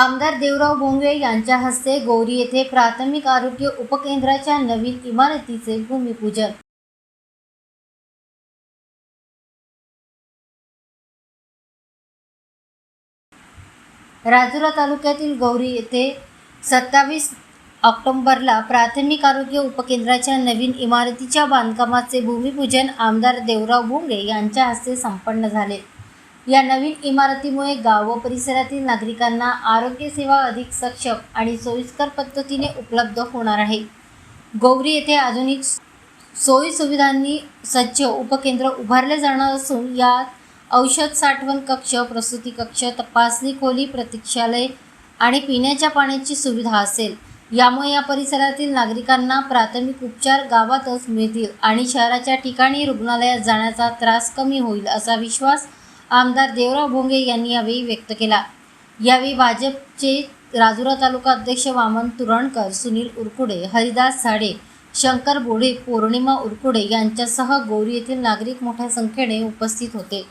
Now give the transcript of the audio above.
आमदार देवराव भोंगळे यांच्या हस्ते गौरी येथे प्राथमिक आरोग्य उपकेंद्राच्या नवीन इमारतीचे भूमिपूजन. राजुरा तालुक्यातील गौरी येथे सत्तावीस ऑक्टोंबरला प्राथमिक आरोग्य उपकेंद्राच्या नवीन इमारतीच्या बांधकामाचे भूमिपूजन आमदार देवराव भोंगळे यांच्या हस्ते संपन्न झाले. या नवीन इमारतीमुळे गाव व परिसरातील नागरिकांना आरोग्यसेवा अधिक सक्षम आणि सोयीस्कर पद्धतीने उपलब्ध होणार आहे. गौरी येथे आधुनिक सोयीसुविधांनी सज्ज उपकेंद्र उभारले जाणार असून यात औषध साठवण कक्ष प्रसूती कक्ष तपासणी खोली प्रतीक्षालय आणि पिण्याच्या पाण्याची सुविधा असेल. यामुळे या परिसरातील नागरिकांना प्राथमिक उपचार गावातच मिळतील आणि शहराच्या ठिकाणी रुग्णालयात जाण्याचा त्रास कमी होईल असा विश्वास आमदार देवराव भोंगे यांनी यावेळी व्यक्त केला. यावेळी भाजपचे राजुरा तालुका अध्यक्ष वामन तुरणकर सुनील उरकुडे हरिदास झाडे शंकर बोडे पौर्णिमा उरकुडे यांच्यासह गौरी येथील नागरिक मोठ्या संख्येने उपस्थित होते.